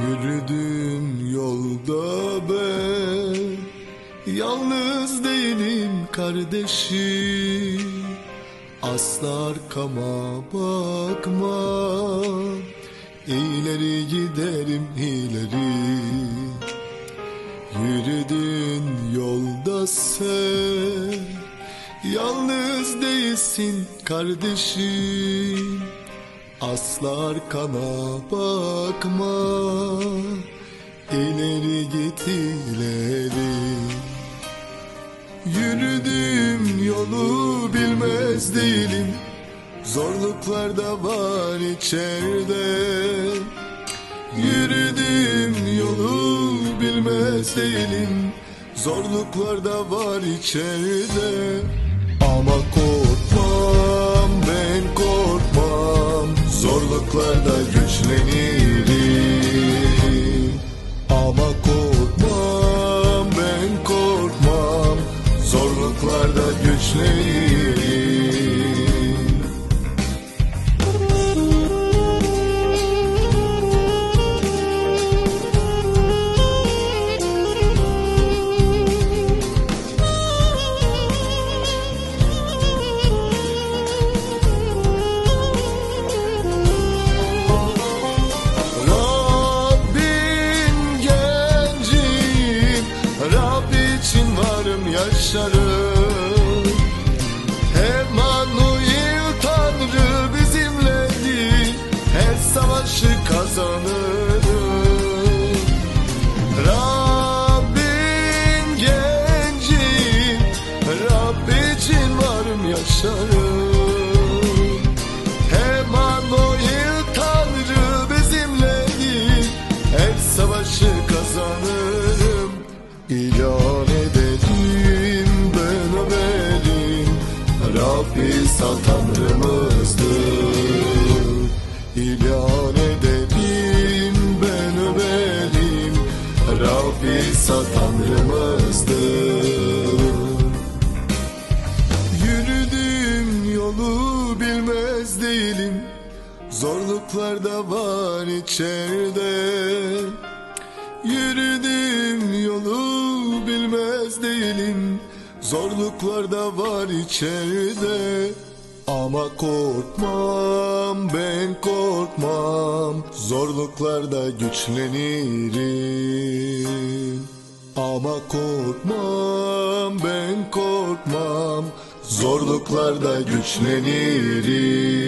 Yürüdüğüm yolda ben Yalnız değilim kardeşim. Asla arkama bakmam İleri giderim ileri. Yürüdüğün yolda sen. Yalnız değilsin kardeşim Asla arkana bakma İleri git ileri. Yürüdüğüm yolu bilmez değilim Zorluklar da var içeride. Yürüdüğüm yolu bilmez değilim Zorluklar da var içeride. Ama korkmam Zorluklarda güçlenirim. Ama korkmam ben korkmam. Zorluklarda güçlenirim Sal Tanrımızdır. İlan edelim ben överim Rabbi sal Tanrımızdır. Yürüdüğüm yolu bilmez değilim. Zorluklar da var içeride. Yürüdüğüm yolu bilmez değilim Zorluklar da var içeride. Ama korkmam ben korkmam. Zorluklarda güçlenirim. Ama korkmam ben korkmam. Zorluklarda güçlenirim